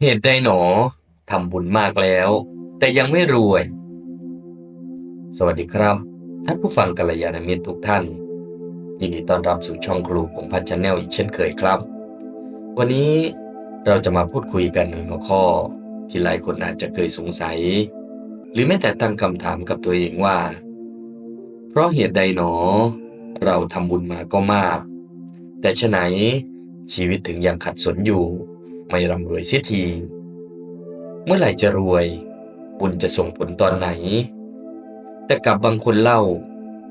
เหตุใดหนอทำบุญมากแล้ว แต่ยังไม่รวย สวัสดีครับ ท่านผู้ฟังกัลยาณมิตรทุกท่าน ยินดีต้อนรับสู่ช่องครูของพันชแนลอีกเช่นเคยครับ วันนี้เราจะมาพูดคุยกันในหัวข้อ ที่หลายคนอาจจะเคยสงสัย หรือแม้แต่ตั้งคำถามกับตัวเองว่า เพราะเหตุใดหนอ เราทำบุญมาก็มาก แต่ฉะไหนชีวิตถึงยังขัดสนอยู่ ไม่ร่ำรวยเสียที เมื่อไหร่จะรวย บุญจะส่งผลตอนไหน แต่กับบางคนเล่า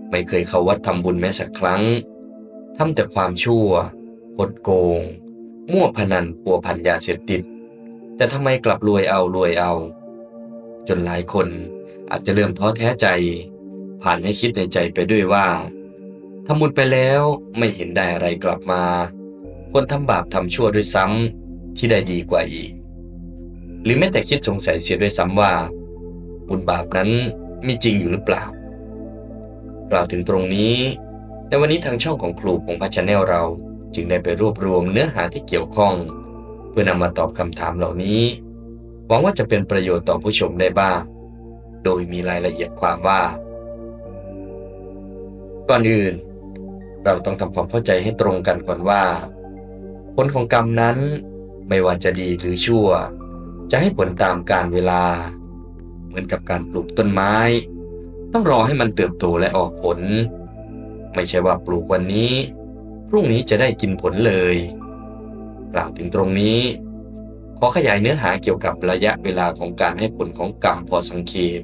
ไม่เคยเข้าวัดทำบุญแม้สักครั้งทำแต่ความชั่วกดโกง มั่วพนันปัวพันยาเสพติด แต่ทำไมกลับรวยเอารวยเอา จนหลายคนอาจจะเริ่มท้อแท้ใจ ผ่านให้คิดในใจไปด้วยว่าทำบุญไปแล้วไม่เห็นได้อะไรกลับมา คนทำบาปทำชั่วด้วยซ้ำ ที่ได้ดีกว่าอีก หรือแม้แต่คิดสงสัยเสียด้วยซ้ำว่า บุญบาปนั้นมีจริงอยู่หรือเปล่า กล่าวถึงตรงนี้ ในวันนี้ทางช่องของครูของพัชแนลเราจึงได้ไปรวบรวมเนื้อหาที่เกี่ยวข้อง เพื่อนำมาตอบคำถามเหล่านี้ หวังว่าจะเป็นประโยชน์ต่อผู้ชมได้บ้าง โดยมีรายละเอียดความว่า ก่อนอื่น เราต้องทำความเข้าใจให้ตรงกันก่อนว่า ผลของกรรมนั้น ไม่ว่าจะดีหรือชั่ว จะให้ผลตามกาลเวลา เหมือนกับการปลูกต้นไม้ ต้องรอให้มันเติบโตและออกผล ไม่ใช่ว่าปลูกวันนี้ พรุ่งนี้จะได้กินผลเลย กล่าวถึงตรงนี้ ขอขยายเนื้อหาเกี่ยวกับระยะเวลาของการให้ผลของกรรมพอสังเขป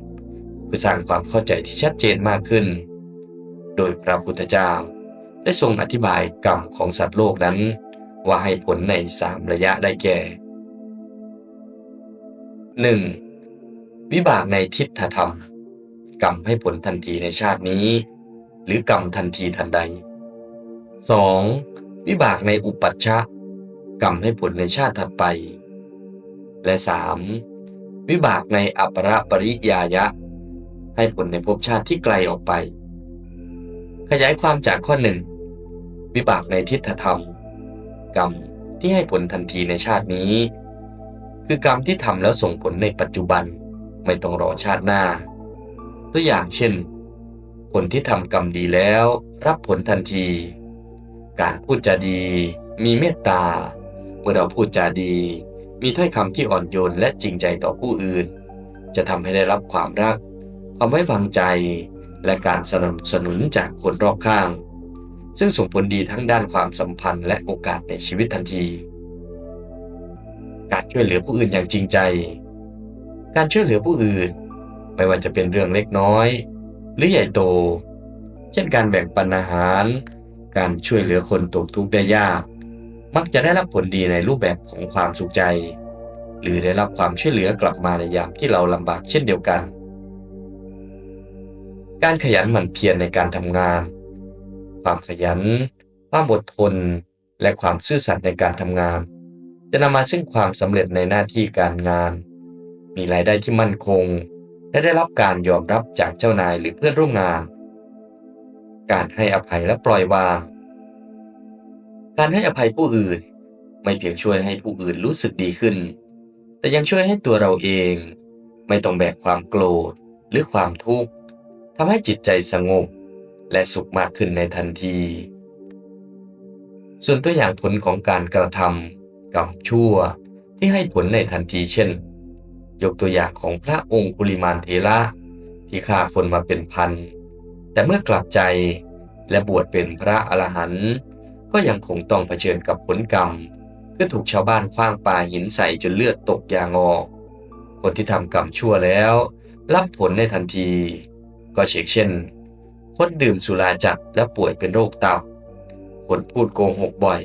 เพื่อสร้างความเข้าใจที่ชัดเจนมากขึ้น โดยพระพุทธเจ้าได้ทรงอธิบายกรรมของสัตว์โลกนั้น ว่าให้ผลในสามระยะได้แก่ 1. วิบากในทิฏฐธรรม กรรมให้ผลทันทีในชาตินี้ หรือกรรมทันทีทันใด 2. วิบากในอุปัชชะ กรรมให้ผลในชาติถัดไป และ 3. วิบากในอัปรปริยายะ ให้ผลในภพชาติที่ไกลออกไป ขยายความจากข้อหนึ่งวิบากในทิฏฐธรรม กรรมที่ให้ผลทันทีในชาตินี้ คือกรรมที่ทำแล้วส่งผลในปัจจุบันไม่ต้องรอชาติหน้า ตัวอย่างเช่น คนที่ทำกรรมดีแล้วรับผลทันที การพูดจาดีมีเมตตา เมื่อเราพูดจาดี มีถ้อยคำที่อ่อนโยนและจริงใจต่อผู้อื่น จะทำให้ได้รับความรัก ความไว้วางใจ และการสนับสนุนจากคนรอบข้าง ซึ่งส่งผลดีทั้งด้านความสัมพันธ์และโอกาสในชีวิตทันที การช่วยเหลือผู้อื่นอย่างจริงใจ การช่วยเหลือผู้อื่น ไม่ว่าจะเป็นเรื่องเล็กน้อย หรือใหญ่โต เช่นการแบ่งปันอาหาร การช่วยเหลือคนตกทุกข์ได้ยาก มักจะได้รับผลดีในรูปแบบของความสุขใจ หรือได้รับความช่วยเหลือกลับมาในยามที่เราลำบากเช่นเดียวกัน การขยันหมั่นเพียรในการทำงาน ความขยัน ความอดทน และความซื่อสัตย์ในการทำงาน จะนำมาซึ่งความสำเร็จในหน้าที่การงาน มีรายได้ที่มั่นคง และได้รับการยอมรับจากเจ้านายหรือเพื่อนร่วมงาน การให้อภัยและปล่อยวาง การให้อภัยผู้อื่น ไม่เพียงช่วยให้ผู้อื่นรู้สึกดีขึ้น แต่ยังช่วยให้ตัวเราเอง ไม่ต้องแบกความโกรธหรือความทุกข์ทำให้จิตใจสงบ และสุขมากขึ้นในทันที ส่วนตัวอย่างผลของการกระทำกรรมชั่วที่ให้ผลในทันทีเช่น ยกตัวอย่างของพระองค์กุลิมานเทระที่ฆ่าคนมาเป็นพัน แต่เมื่อกลับใจและบวชเป็นพระอรหันต์ก็ยังคงต้องเผชิญกับผลกรรมคือถูกชาวบ้านคว้างปาหินใส่จนเลือดตกยางออก คนที่ทำกรรมชั่วแล้ว รับผลในทันที ก็เช่นเช่น คนดื่มสุราจัดและป่วยเป็นโรคตับ คนพูดโกหกบ่อย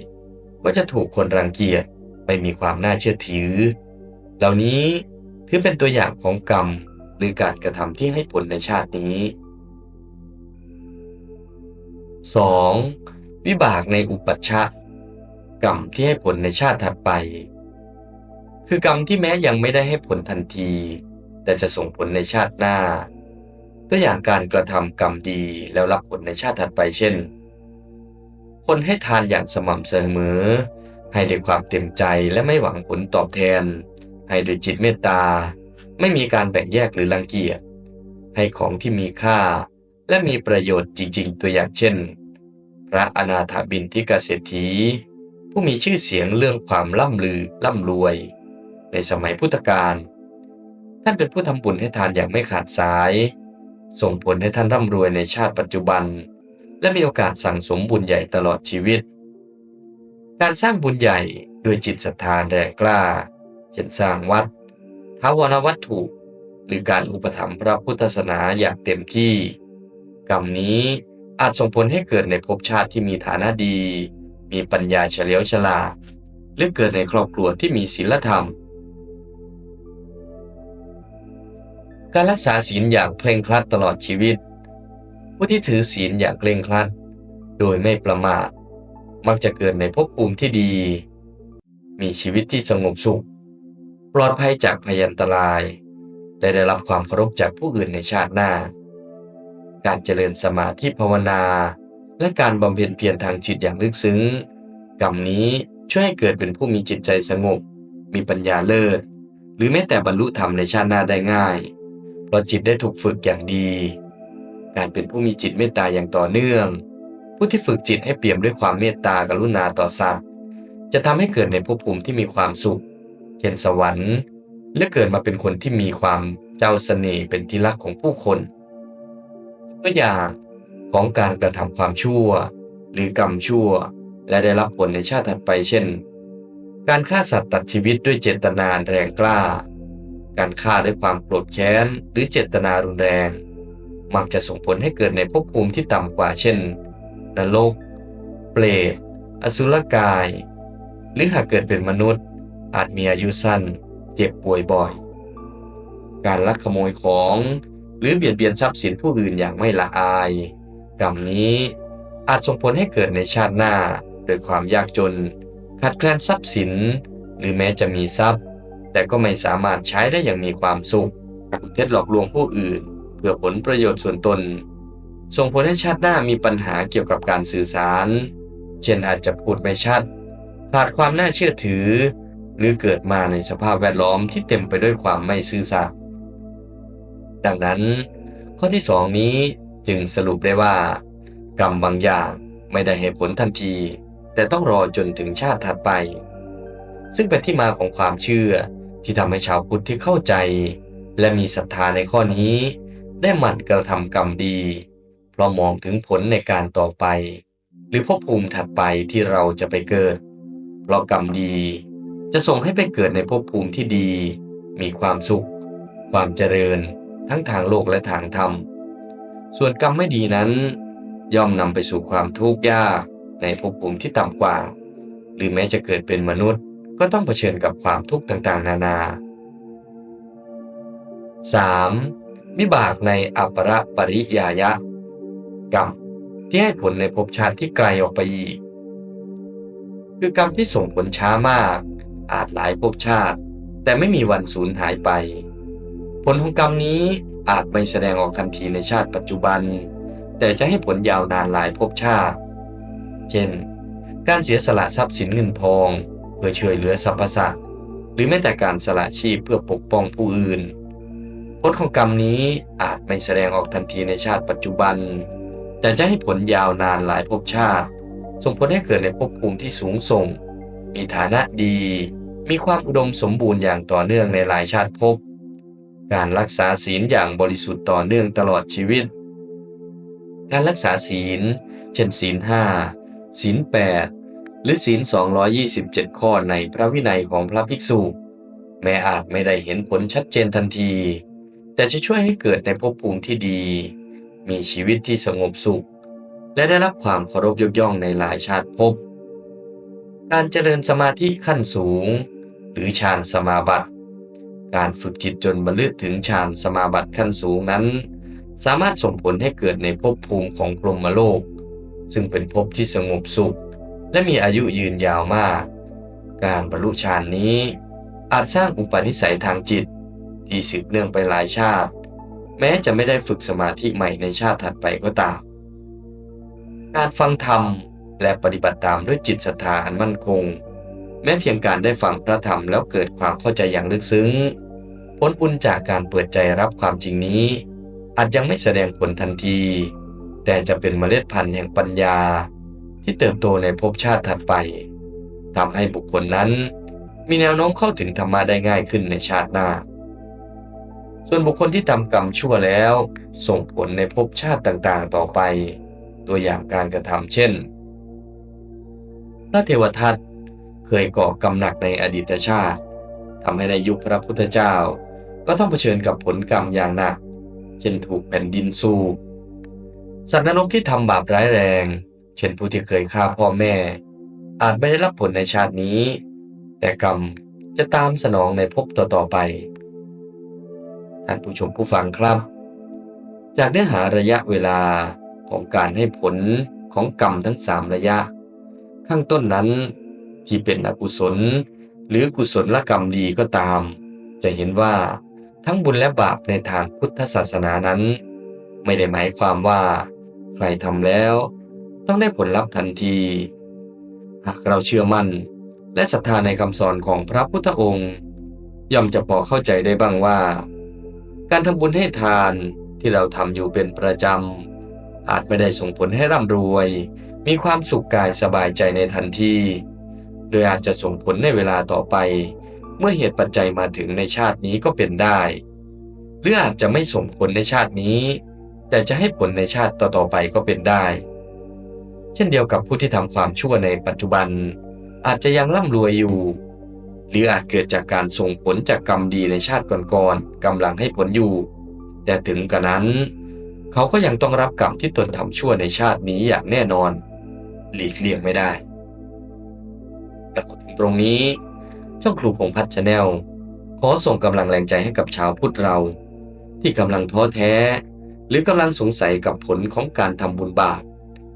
ก็จะถูกคนรังเกียจไม่มีความน่าเชื่อถือ เหล่านี้ถือเป็นตัวอย่างของกรรมหรือการกระทำที่ให้ผลในชาตินี้ 2. วิบากในอุปัชชะกรรมที่ให้ผลในชาติถัดไป คือกรรมที่แม้ยังไม่ได้ให้ผลทันที แต่จะส่งผลในชาติหน้า ตัวอย่างการกระทำกรรมดีแล้วรับผลในชาติถัดไปเช่น คนให้ทานอย่างสม่ำเสมอ ให้ด้วยความเต็มใจและไม่หวังผลตอบแทน ให้ด้วยจิตเมตตา ไม่มีการแบ่งแยกหรือรังเกียจ ให้ของที่มีค่า และมีประโยชน์จริง ๆ ตัวอย่างเช่น พระอนาถบินทิกเศรษฐีผู้มีชื่อเสียงเรื่องความร่ำลือร่ำรวย ในสมัยพุทธกาลท่านเป็นผู้ทำบุญให้ทานอย่างไม่ขาดสาย ส่งผลให้ท่านร่ำรวยในชาติปัจจุบัน และมีโอกาสสั่งสมบุญใหญ่ตลอดชีวิต การสร้างบุญใหญ่ด้วยจิตศรัทธาแรงกล้าเช่นสร้างวัดท้าวรวัตถุ หรือการอุปถัมภ์พระพุทธศาสนาอย่างเต็มที่ กรรมนี้อาจส่งผลให้เกิดในภพชาติที่มีฐานะดี มีปัญญาเฉลียวฉลาด หรือเกิดในครอบครัวที่มีศีลธรรม การรักษาศีลอย่างเคร่งครัดตลอดชีวิต ผู้ที่ถือศีลอย่างเคร่งครัด โดยไม่ประมาท มักจะเกิดในภพภูมิที่ดี มีชีวิตที่สงบสุข ปลอดภัยจากพยันตราย และได้รับความเคารพจากผู้อื่นในชาติหน้า การเจริญสมาธิภาวนา และการบำเพ็ญเพียรทางจิตอย่างลึกซึ้งกรรมนี้ช่วยให้เกิดเป็นผู้มีจิตใจสงบ มีปัญญาเลิศ หรือแม้แต่บรรลุธรรมในชาติหน้าได้ง่าย ราะจิตได้ถูกฝึกอย่างดี การเป็นผู้มีจิตเมตตาอย่างต่อเนื่อง ผู้ที่ฝึกจิตให้เปี่ยมด้วยความเมตตากรุณาต่อสัตว์ จะทำให้เกิดในภพภูมิที่มีความสุข เช่นสวรรค์ และเกิดมาเป็นคนที่มีความเจ้าเสน่ห์เป็นที่รักของผู้คนตัวอย่างของการกระทำความชั่ว หรือกรรมชั่ว และได้รับผลในชาติถัดไปเช่น การฆ่าสัตว์ตัดชีวิตด้วยเจตนาแรงกล้า การฆ่าด้วยความโกรธแค้น หรือเจตนารุนแรง มักจะส่งผลให้เกิดในภพภูมิที่ต่ำกว่าเช่น นรก เปรต อสุรกาย หรือหากเกิดเป็นมนุษย์ อาจมีอายุสั้น เจ็บป่วยบ่อย การลักขโมยของ หรือเบียดเบียนทรัพย์สินผู้อื่นอย่างไม่ละอาย กรรมนี้อาจส่งผลให้เกิดในชาติหน้า โดยความยากจน ขาดแคลนทรัพย์สิน หรือแม้จะมีทรัพย์ แต่ก็ไม่สามารถใช้ได้อย่างมีความสุขเทศหลอกลวงผู้อื่น เพื่อผลประโยชน์ส่วนตน ส่งผลให้ชาติหน้ามีปัญหาเกี่ยวกับการสื่อสาร เช่นอาจจะพูดไม่ชัด ขาดความน่าเชื่อถือ หรือเกิดมาในสภาพแวดล้อมที่เต็มไปด้วยความไม่ซื่อสัตย์ดังนั้น ข้อที่สองนี้จึงสรุปได้ว่า กรรมบางอย่างไม่ได้ให้ผลทันที แต่ต้องรอจนถึงชาติถัดไป ซึ่งเป็นที่มาของความเชื่อ ที่ทำให้ชาวพุทธที่เข้าใจ และมีศรัทธาในข้อนี้ ได้หมั่นกระทำกรรมดี เพราะมองถึงผลในการต่อไป หรือภพภูมิถัดไปที่เราจะไปเกิด เพราะกรรมดี จะส่งให้ไปเกิดในภพภูมิที่ดี มีความสุข ความเจริญ ทั้งทางโลกและทางธรรม ส่วนกรรมไม่ดีนั้น ย่อมนำไปสู่ความทุกข์ยากในภพภูมิที่ต่ำกว่า หรือแม้จะเกิดเป็นมนุษย์ ก็ต้องเผชิญกับความทุกข์ต่างๆ นานา 3. วิบากในอัปรปริยายะ กรรมที่ให้ผลในภพชาติที่ไกลออกไปอีก คือกรรมที่ส่งผลช้ามาก อาจหลายภพชาติ แต่ไม่มีวันสูญหายไป ผลของกรรมนี้อาจไม่แสดงออกทันทีในชาติปัจจุบัน แต่จะให้ผลยาวนานหลายภพชาติ เช่น การเสียสละทรัพย์สินเงินทอง พื่อช่วยเหลือสรรพสัตว์หรือแม้แต่การสละชีพเพื่อปกป้องผู้อื่นผลของกรรมนี้อาจไม่แสดงออกทันทีในชาติปัจจุบัน แต่จะให้ผลยาวนานหลายภพชาติ ส่งผลให้เกิดในภพภูมิที่สูงส่ง มีฐานะดี มีความอุดมสมบูรณ์อย่างต่อเนื่องในหลายชาติภพ การรักษาศีลอย่างบริสุทธิ์ต่อเนื่องตลอดชีวิต การรักษาศีล เช่นศีลห้าศีลแปด หรือศีล 227 ข้อในพระวินัยของพระภิกษุ แม้อาจไม่ได้เห็นผลชัดเจนทันที แต่จะช่วยให้เกิดในภพภูมิที่ดี มีชีวิตที่สงบสุข และได้รับความเคารพยกย่องในหลายชาติภพ การเจริญสมาธิขั้นสูง หรือฌานสมาบัติ การฝึกจิตจนบรรลุถึงฌานสมาบัติขั้นสูงนั้น สามารถส่งผลให้เกิดในภพภูมิของพรหมโลก ซึ่งเป็นภพที่สงบสุข และมีอายุยืนยาวมาก การบรรลุฌานนี้ อาจสร้างอุปนิสัยทางจิต ที่สืบเนื่องไปหลายชาติ แม้จะไม่ได้ฝึกสมาธิใหม่ในชาติถัดไปก็ตาม การฟังธรรมและปฏิบัติตามด้วยจิตศรัทธาอันมั่นคง แม้เพียงการได้ฟังพระธรรมแล้วเกิดความเข้าใจอย่างลึกซึ้งผลบุญจากการเปิดใจรับความจริงนี้ อาจยังไม่แสดงผลทันที แต่จะเป็นเมล็ดพันธุ์แห่งปัญญา ที่เติบโตในภพชาติถัดไปทำให้บุคคลนั้น มีแนวโน้มเข้าถึงธรรมะได้ง่ายขึ้นในชาติหน้า ส่วนบุคคลที่ทำกรรมชั่วแล้ว ส่งผลในภพชาติต่างๆ ต่อไป ตัวอย่างการกระทำเช่น พระเทวทัตเคยก่อกรรมหนักในอดีตชาติทำให้ในยุคพระพุทธเจ้า ก็ต้องเผชิญกับผลกรรมอย่างหนัก เช่นถูกแผ่นดินสูบสัตว์นรกที่ทำบาปร้ายแรง เช่นผู้ที่เคยฆ่าพ่อแม่ อาจไม่ได้รับผลในชาตินี้ แต่กรรมจะตามสนองในภพต่อๆไป ท่านผู้ชมผู้ฟังครับ จากเนื้อหาระยะเวลาของการให้ผลของกรรมทั้งสามระยะ ข้างต้นนั้นที่เป็นอกุศล หรือกุศลกรรมดีก็ตาม จะเห็นว่าทั้งบุญและบาปในทางพุทธศาสนานั้น ไม่ได้หมายความว่า ใครทำแล้ว ต้องได้ผลลัพธ์ทันที หากเราเชื่อมั่น และศรัทธาในคำสอนของพระพุทธองค์ ย่อมจะพอเข้าใจได้บ้างว่า การทำบุญให้ทานที่เราทำอยู่เป็นประจำอาจไม่ได้ส่งผลให้ร่ำรวย มีความสุขกายสบายใจในทันทีโดยอาจจะส่งผลในเวลาต่อไป เมื่อเหตุปัจจัยมาถึงในชาตินี้ก็เป็นได้ หรืออาจจะไม่ส่งผลในชาตินี้ แต่จะให้ผลในชาติต่อๆไปก็เป็นได้ เช่นเดียวกับผู้ที่ทำความชั่วในปัจจุบัน อาจจะยังร่ำรวยอยู่ หรืออาจเกิดจากการส่งผลจากกรรมดีในชาติก่อนๆกำลังให้ผลอยู่ แต่ถึงกระนั้น เขาก็ยังต้องรับกรรมที่ตนทำชั่วในชาตินี้อย่างแน่นอน หลีกเลี่ยงไม่ได้และถึงตรงนี้ช่องครูพงพัฒน์ชาแนลขอส่งกำลังแรงใจให้กับชาวพุทธเรา ที่กำลังท้อแท้ หรือกำลังสงสัยกับผลของการทำบุญบาป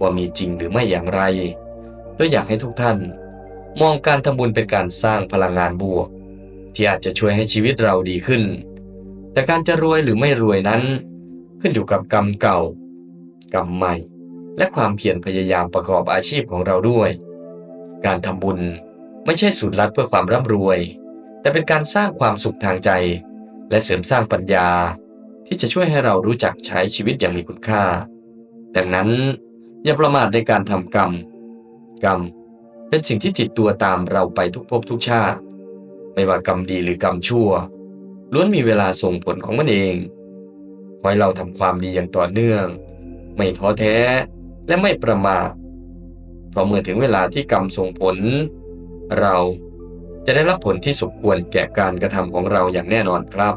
ว่ามีจริงหรือไม่อย่างไรโดยอยากให้ทุกท่าน มองการทำบุญเป็นการสร้างพลังงานบวก ที่อาจจะช่วยให้ชีวิตเราดีขึ้น แต่การจะรวยหรือไม่รวยนั้น ขึ้นอยู่กับกรรมเก่า กรรมใหม่ และความเพียรพยายามประกอบอาชีพของเราด้วย การทำบุญไม่ใช่สูตรลัดเพื่อความร่ำรวย แต่เป็นการสร้างความสุขทางใจ และเสริมสร้างปัญญา ที่จะช่วยให้เรารู้จักใช้ชีวิตอย่างมีคุณค่า ดังนั้น อย่าประมาทในการทำกรรม กรรม เป็นสิ่งที่ติดตัวตามเราไปทุกภพทุกชาติ ไม่ว่ากรรมดีหรือกรรมชั่ว ล้วนมีเวลาส่งผลของมันเอง ขอให้เราทำความดีอย่างต่อเนื่อง ไม่ท้อแท้และไม่ประมาทเพราะเมื่อถึงเวลาที่กรรมส่งผล เราจะได้รับผลที่สมควรแก่การกระทำของเราอย่างแน่นอนครับ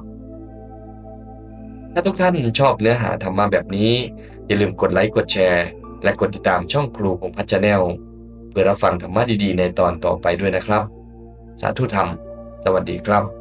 ถ้าทุกท่านชอบเนื้อหาธรรมะแบบนี้ อย่าลืมกดไลค์กดแชร์ และกดติดตามช่องครูของพัชแนลเพื่อรับฟังธรรมะดีๆ ในตอนต่อไปด้วยนะครับ สาธุธรรม สวัสดีครับ